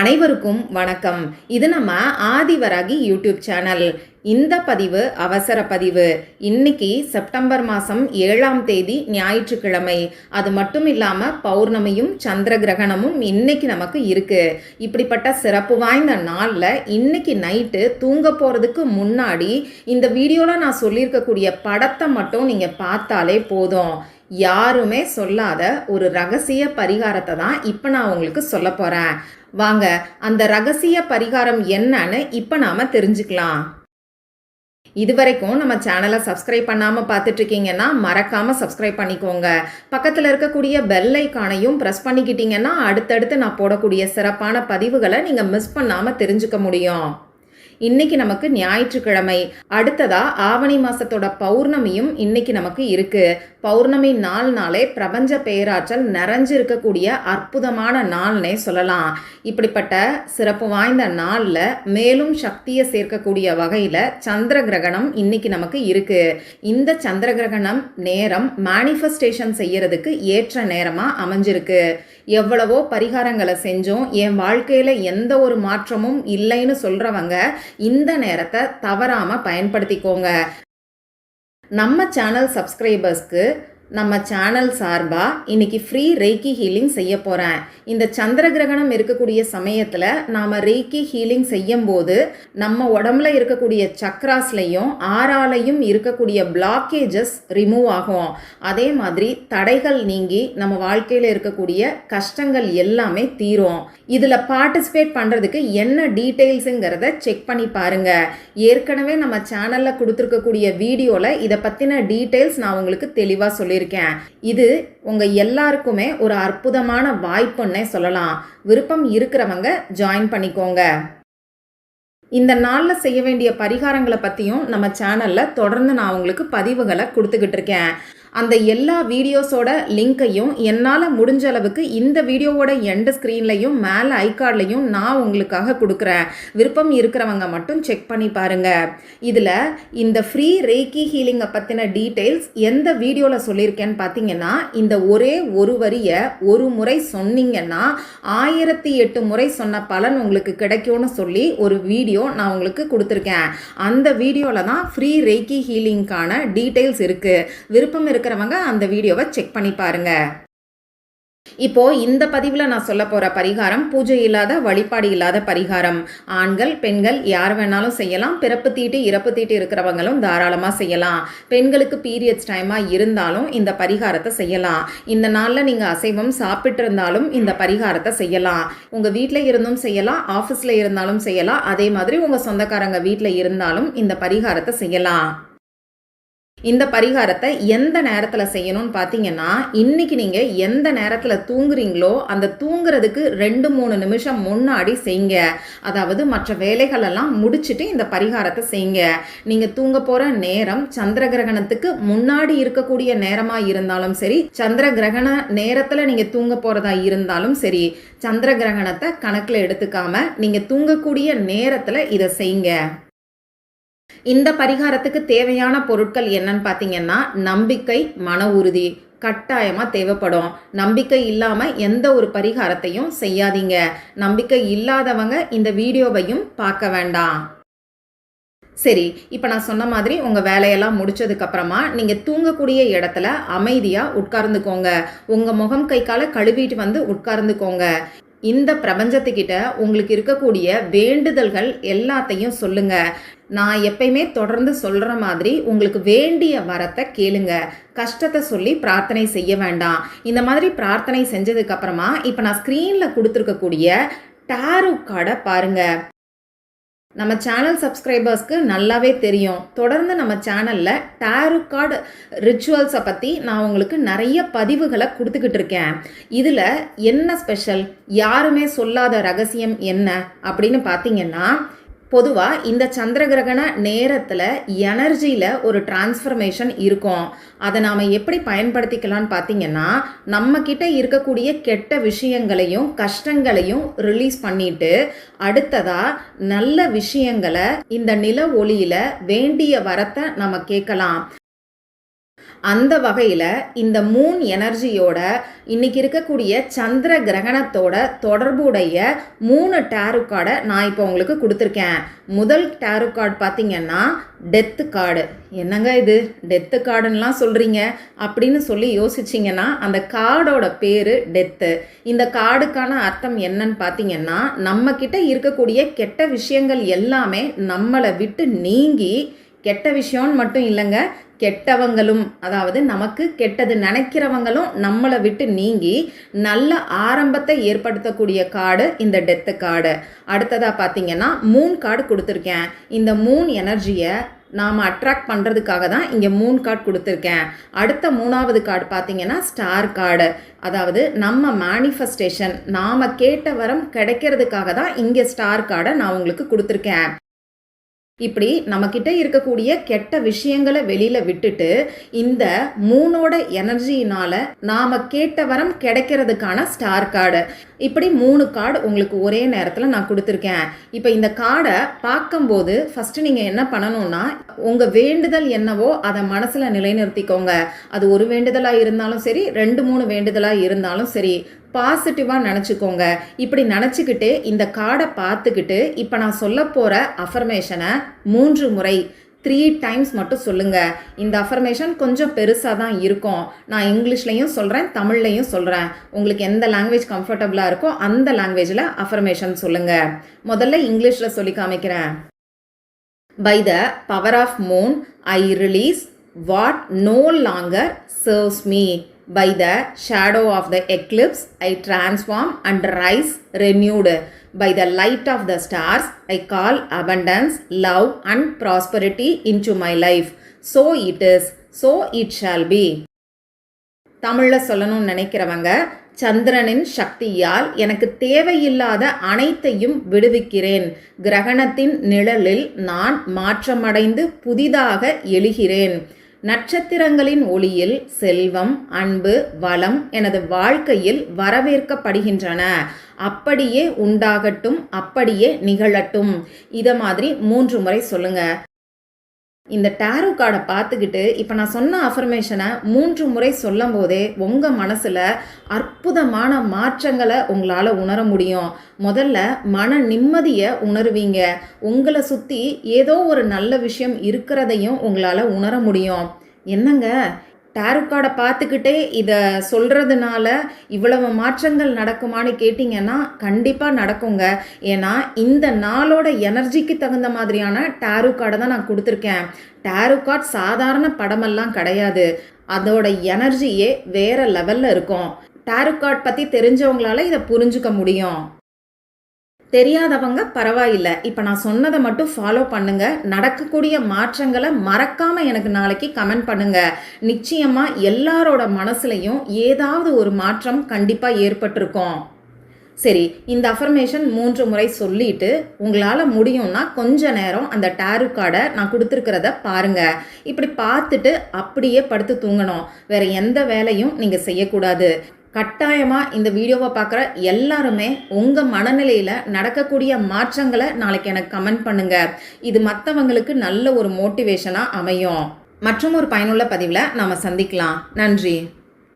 அனைவருக்கும் வணக்கம். இது நம்ம ஆதிவராகி யூடியூப் சேனல். இந்த பதிவு அவசர பதிவு. இன்னைக்கு செப்டம்பர் மாதம் ஏழாம் தேதி ஞாயிற்றுக்கிழமை. அது மட்டும் இல்லாமல் பௌர்ணமியும் சந்திர கிரகணமும் இன்னைக்கு நமக்கு இருக்கு. இப்படிப்பட்ட சிறப்பு வாய்ந்த நாளில் இன்னைக்கு நைட்டு தூங்க போகிறதுக்கு முன்னாடி இந்த வீடியோவில் நான் சொல்லியிருக்கக்கூடிய படத்தை மட்டும் நீங்கள் பார்த்தாலே போதும். யாருமே சொல்லாத ஒரு ரகசிய பரிகாரத்தை தான் இப்போ நான் உங்களுக்கு சொல்ல போகிறேன் வாங்க அந்த ரகசிய பரிகாரம் என்னன்னு இப்போ நாம் தெரிஞ்சுக்கலாம். இதுவரைக்கும் நம்ம சேனலை சப்ஸ்கிரைப் பண்ணாமல் பார்த்துட்டு இருக்கீங்கன்னா மறக்காமல் சப்ஸ்கிரைப் பண்ணிக்கோங்க. பக்கத்தில் இருக்கக்கூடிய பெல் ஐக்கானையும் ப்ரெஸ் பண்ணிக்கிட்டீங்கன்னா அடுத்தடுத்து நான் போடக்கூடிய சிறப்பான பதிவுகளை நீங்கள் மிஸ் பண்ணாமல் தெரிஞ்சுக்க முடியும். இன்னைக்கு நமக்கு ஞாயிற்றுக்கிழமை. அடுத்ததா ஆவணி மாசத்தோட பௌர்ணமியும் இன்னைக்கு நமக்கு இருக்கு. பௌர்ணமி நாள் நாளே பிரபஞ்ச பேராற்றல் நிறைஞ்சு இருக்கக்கூடிய அற்புதமான நாள்னே சொல்லலாம். இப்படிப்பட்ட சிறப்பு வாய்ந்த நாளில் மேலும் சக்தியை சேர்க்கக்கூடிய வகையில் சந்திர கிரகணம் இன்னைக்கு நமக்கு இருக்கு. இந்த சந்திர கிரகணம் நேரம் மேனிஃபெஸ்டேஷன் செய்யறதுக்கு ஏற்ற நேரமாக அமைஞ்சிருக்கு. எவ்வளவோ பரிகாரங்களை செஞ்சோம். என் வாழ்க்கையில் எந்த ஒரு மாற்றமும் இல்லைன்னு சொல்கிறவங்க இந்த நேரத்தை தவறாமல் பயன்படுத்திக்கோங்க. நம்ம சேனல் சப்ஸ்கிரைபர்ஸ்க்கு நம்ம சேனல் சார்பாக இன்னைக்கு ஃப்ரீ ரெய்கி ஹீலிங் செய்ய போகிறேன் இந்த சந்திர கிரகணம் இருக்கக்கூடிய சமயத்தில் நாம் ரெய்கி ஹீலிங் செய்யும்போது நம்ம உடம்புல இருக்கக்கூடிய சக்ராஸ்லையும் ஆறாலையும் இருக்கக்கூடிய பிளாக்கேஜஸ் ரிமூவ் ஆகும். அதே மாதிரி தடைகள் நீங்கி நம்ம வாழ்க்கையில் இருக்கக்கூடிய கஷ்டங்கள் எல்லாமே தீரும். இதில் பார்ட்டிசிபேட் பண்ணுறதுக்கு என்ன டீட்டெயில்ஸுங்கிறத செக் பண்ணி பாருங்கள் ஏற்கனவே நம்ம சேனலில் கொடுத்துருக்கக்கூடிய வீடியோவில் இதை பற்றின டீட்டெயில்ஸ் நான் உங்களுக்கு தெளிவாக சொல்லி சொல்லியிருக்கேன் இது உங்கள் எல்லாருக்குமே ஒரு அற்புதமான வாய்ப்புன்னே சொல்லலாம். விருப்பம் இருக்கிறவங்க ஜாயின் பண்ணிக்கோங்க. இந்த நாளில் செய்ய வேண்டிய பரிகாரங்களை பற்றியும் நம்ம சேனலில் தொடர்ந்து நான் உங்களுக்கு பதிவுகளை கொடுத்துக்கிட்டு இருக்கேன். அந்த எல்லா வீடியோஸோட லிங்க்கையும் என்னால் முடிஞ்ச அளவுக்கு இந்த வீடியோவோட எண்ட் ஸ்க்ரீன்லையும் மேலே ஐகார்ட்லையும் நான் உங்களுக்காக கொடுக்குறேன். விருப்பம் இருக்கிறவங்க மட்டும் செக் பண்ணி பாருங்கள் இதில் இந்த ஃப்ரீ ரேக்கி ஹீலிங்கை பற்றின டீட்டெயில்ஸ் எந்த வீடியோவில் சொல்லியிருக்கேன்னு பார்த்தீங்கன்னா இந்த ஒரே ஒரு வரியை ஒரு முறை சொன்னீங்கன்னா ஆயிரத்தி எட்டு முறை சொன்ன பலன் உங்களுக்கு கிடைக்கும்னு சொல்லி ஒரு வீடியோ நான் உங்களுக்கு கொடுத்துருக்கேன். அந்த வீடியோவில் தான் ஃப்ரீ ரேக்கி ஹீலிங்க்கான டீட்டெயில்ஸ் இருக்குது விருப்பம் இருக்கிறவங்க அந்த வீடியோவை செக் பண்ணி பாருங்க. இப்போ இந்த பதிவில் நான் சொல்ல போகிற பரிகாரம் பூஜை இல்லாத வழிபாடு இல்லாத பரிகாரம். ஆண்கள் பெண்கள் யார் வேணாலும் செய்யலாம். பிறப்பு தீட்டு இறப்பு தீட்டு இருக்கிறவங்களும் தாராளமாக செய்யலாம். பெண்களுக்கு பீரியட்ஸ் டைமாக இருந்தாலும் இந்த பரிகாரத்தை செய்யலாம். இந்த நாளில் நீங்கள் அசைவம் சாப்பிட்டு இருந்தாலும் இந்த பரிகாரத்தை செய்யலாம். உங்கள் வீட்டில் இருந்தும் செய்யலாம் ஆஃபீஸில் இருந்தாலும் செய்யலாம். அதே மாதிரி உங்கள் சொந்தக்காரங்க வீட்டில் இருந்தாலும் இந்த பரிகாரத்தை செய்யலாம். இந்த பரிகாரத்தை எந்த நேரத்தில் செய்யணும்னு பார்த்தீங்கன்னா இன்னைக்கு நீங்கள் எந்த நேரத்தில் தூங்குறீங்களோ அந்த தூங்குறதுக்கு ரெண்டு மூணு நிமிஷம் முன்னாடி செய்யுங்க அதாவது மற்ற வேலைகளெல்லாம் முடிச்சுட்டு இந்த பரிகாரத்தை செய்யுங்க நீங்கள் தூங்க போகிற நேரம் சந்திர கிரகணத்துக்கு முன்னாடி இருக்கக்கூடிய நேரமாக இருந்தாலும் சரி சந்திர கிரகண நேரத்தில் நீங்கள் தூங்க போகிறதா இருந்தாலும் சரி சந்திர கிரகணத்தை கணக்கில் எடுத்துக்காமல் நீங்கள் தூங்கக்கூடிய நேரத்தில் இதை செய்யுங்க இந்த பரிகாரத்துக்கு தேவையான பொருட்கள் என்னன்னு பார்த்தீங்கன்னா நம்பிக்கை மன உறுதி கட்டாயமாக தேவைப்படும். நம்பிக்கை இல்லாமல் எந்த ஒரு பரிகாரத்தையும் செய்யாதீங்க. நம்பிக்கை இல்லாதவங்க இந்த வீடியோவையும் பார்க்க வேண்டாம். சரி இப்போ நான் சொன்ன மாதிரி உங்கள் வேலையெல்லாம் முடிச்சதுக்கப்புறமா நீங்கள் தூங்கக்கூடிய இடத்துல அமைதியாக உட்கார்ந்துக்கோங்க. உங்கள் முகம் கை காலை கழுவிட்டு வந்து உட்கார்ந்துக்கோங்க. இந்த பிரபஞ்சத்துக்கிட்ட உங்களுக்கு இருக்கக்கூடிய வேண்டுதல்கள் எல்லாத்தையும் சொல்லுங்க. நான் எப்பயுமே தொடர்ந்து சொல்கிற மாதிரி உங்களுக்கு வேண்டிய வரத்தை கேளுங்க. கஷ்டத்தை சொல்லி பிரார்த்தனை செய்ய வேண்டாம். இந்த மாதிரி பிரார்த்தனை செஞ்சதுக்கப்புறமா இப்போ நான் ஸ்க்ரீனில் கொடுத்துருக்கக்கூடிய டேரோ கார்டை பாருங்கள் நம்ம சேனல் சப்ஸ்கிரைபர்ஸ்க்கு நல்லாவே தெரியும். தொடர்ந்து நம்ம சேனலில் டேரு கார்டு ரிச்சுவல்ஸை பற்றி நான் உங்களுக்கு நிறைய பதிவுகளை கொடுத்துக்கிட்டு இருக்கேன். இதில் என்ன ஸ்பெஷல் யாருமே சொல்லாத ரகசியம் என்ன? அப்படின்னு பார்த்தீங்கன்னா பொதுவாக இந்த சந்திர கிரகண நேரத்தில் எனர்ஜியில் ஒரு டிரான்ஸ்ஃபர்மேஷன் இருக்கும். அதை நாம் எப்படி பயன்படுத்திக்கலாம்னு பார்த்தீங்கன்னா நம்மக்கிட்ட இருக்கக்கூடிய கெட்ட விஷயங்களையும் கஷ்டங்களையும் ரிலீஸ் பண்ணிட்டு அடுத்ததாக நல்ல விஷயங்களை இந்த நில ஒளியில் வேண்டிய வரத்தை நம்ம கேட்கலாம். அந்த வகையில் இந்த மூன் எனர்ஜியோட இன்னைக்கு இருக்கக்கூடிய சந்திர கிரகணத்தோட தொடர்புடைய மூணு டேரு கார்டை நான் இப்போ உங்களுக்கு கொடுத்துருக்கேன். முதல் டேரு கார்டு பார்த்தீங்கன்னா டெத்து கார்டு என்னங்க இது? டெத்து கார்டுன்னெலாம் சொல்கிறீங்க அப்படின்னு சொல்லி யோசிச்சிங்கன்னா அந்த கார்டோட பேர் டெத்து இந்த கார்டுக்கான அர்த்தம் என்னன்னு பார்த்தீங்கன்னா நம்மக்கிட்ட இருக்கக்கூடிய கெட்ட விஷயங்கள் எல்லாமே நம்மளை விட்டு நீங்கி கெட்ட விஷயம்னு மட்டும் இல்லைங்க கெட்டவங்களும் அதாவது நமக்கு கெட்டது நினைக்கிறவங்களும் நம்மளை விட்டு நீங்கி நல்ல ஆரம்பத்தை ஏற்படுத்தக்கூடிய கார்டு இந்த டெத்து கார்டு அடுத்ததாக பார்த்தீங்கன்னா மூன் கார்டு கொடுத்துருக்கேன். இந்த மூன் எனர்ஜியை நாம் அட்ராக்ட் பண்ணுறதுக்காக தான் இங்கே மூணு கார்டு கொடுத்துருக்கேன். அடுத்த மூணாவது கார்டு பார்த்தீங்கன்னா ஸ்டார் கார்டு அதாவது நம்ம மேனிஃபெஸ்டேஷன் நாம் கேட்ட வரம் கிடைக்கிறதுக்காக தான் இங்கே ஸ்டார் கார்டை நான் உங்களுக்கு கொடுத்துருக்கேன். இப்படி நம்மக்கிட்ட இருக்கக்கூடிய கெட்ட விஷயங்களை வெளியில் விட்டுட்டு இந்த மூணோட எனர்ஜியினால் நாம் கேட்ட வரம் கிடைக்கிறதுக்கான ஸ்டார் கார்டு. இப்படி மூணு கார்டு உங்களுக்கு ஒரே நேரத்தில் நான் கொடுத்துருக்கேன். இப்போ இந்த கார்டை பார்க்கும்போது ஃபஸ்ட்டு நீங்கள் என்ன பண்ணணும்னா உங்கள் வேண்டுதல் என்னவோ அதை மனசில் நிலைநிறுத்திக்கோங்க. அது ஒரு வேண்டுதலாக இருந்தாலும் சரி ரெண்டு மூணு வேண்டுதலாக இருந்தாலும் சரி பாசிட்டிவாக நினச்சிக்கோங்க. இப்படி நினச்சிக்கிட்டு இந்த கார்டை பார்த்துக்கிட்டு இப்போ நான் சொல்ல போகிற அஃபர்மேஷனை மூன்று முறை த்ரீ டைம்ஸ் மட்டும் சொல்லுங்கள் இந்த அஃபர்மேஷன் கொஞ்சம் பெருசாக தான் இருக்கும். நான் இங்கிலீஷ்லையும் சொல்கிறேன் தமிழ்லையும் சொல்கிறேன் உங்களுக்கு எந்த லாங்குவேஜ் கம்ஃபர்டபுளாக இருக்கோ அந்த லாங்குவேஜில் அஃபர்மேஷன் சொல்லுங்கள் முதல்ல இங்கிலீஷில் சொல்லி காமிக்கிறேன். By the power of moon I release what no longer serves me By the shadow of the eclipse, I transform and rise renewed. By the light of the stars, I call abundance, love, and prosperity into my life. So it is, so it shall be. தமிழில் சொல்லணும்னு நினைக்கிறவங்க சந்திரனின் சக்தியால் எனக்கு தேவையில்லாத அனைத்தையும் விடுவிக்கிறேன் கிரகணத்தின் நிழலில் நான் மாற்றமடைந்து புதிதாக எழுகிறேன் நட்சத்திரங்களின் ஒளியில் செல்வம் அன்பு வளம் எனது வாழ்க்கையில் வரவேற்கப்படுகின்றன. அப்படியே உண்டாகட்டும் அப்படியே நிகழட்டும். இதை மாதிரி மூன்று முறை சொல்லுங்க. இந்த டேரோ கார்டை பார்த்துக்கிட்டு இப்போ நான் சொன்ன அஃபர்மேஷனை மூன்று முறை சொல்லும் போதே உங்கள் மனசில் அற்புதமான மாற்றங்களை உங்களால் உணர முடியும். முதல்ல மன நிம்மதியை உணருவீங்க. உங்களை சுற்றி ஏதோ ஒரு நல்ல விஷயம் இருக்கிறதையும் உங்களால் உணர முடியும். என்னங்க? டேரோ கார்டை பார்த்துக்கிட்டே இதை சொல்கிறதுனால இவ்வளவு மாற்றங்கள் நடக்குமான்னு கேட்டிங்கன்னா கண்டிப்பாக நடக்குங்க. ஏன்னா இந்த நாளோட எனர்ஜிக்கு தகுந்த மாதிரியான டேரோ கார்டை தான் நான் கொடுத்துருக்கேன். டேரோ கார்ட் சாதாரண படமெல்லாம் கிடையாது. அதோட எனர்ஜியே வேறு லெவலில் இருக்கும். டேரோ கார்ட் பற்றி தெரிஞ்சவங்களால இதை புரிஞ்சுக்க முடியும். தெரியாதவங்க பரவாயில்லை. இப்போ நான் சொன்னதை மட்டும் ஃபாலோ பண்ணுங்க. நடக்கக்கூடிய மாற்றங்களை மறக்காம எனக்கு நாளைக்கு கமெண்ட் பண்ணுங்க. நிச்சயமா எல்லாரோட மனசுலையும் ஏதாவது ஒரு மாற்றம் கண்டிப்பாக ஏற்பட்டிருக்கும். சரி இந்த அஃபர்மேஷன் மூன்று முறை சொல்லிட்டு உங்களால் முடியும்னா கொஞ்ச நேரம் அந்த டேரு கார்டை நான் கொடுத்துருக்கிறத பாருங்க. இப்படி பார்த்துட்டு அப்படியே படுத்து தூங்கணும். வேற எந்த வேலையும் நீங்கள் செய்யக்கூடாது. கட்டாயமாக இந்த வீடியோவை பார்க்குற எல்லாருமே உங்கள் மனநிலையில் நடக்கக்கூடிய மாற்றங்களை நாளைக்கு எனக்கு கமெண்ட் பண்ணுங்கள் இது மற்றவங்களுக்கு நல்ல ஒரு மோட்டிவேஷனாக அமையும். மற்றும் ஒரு பயனுள்ள பதிவில் நாம் சந்திக்கலாம். நன்றி.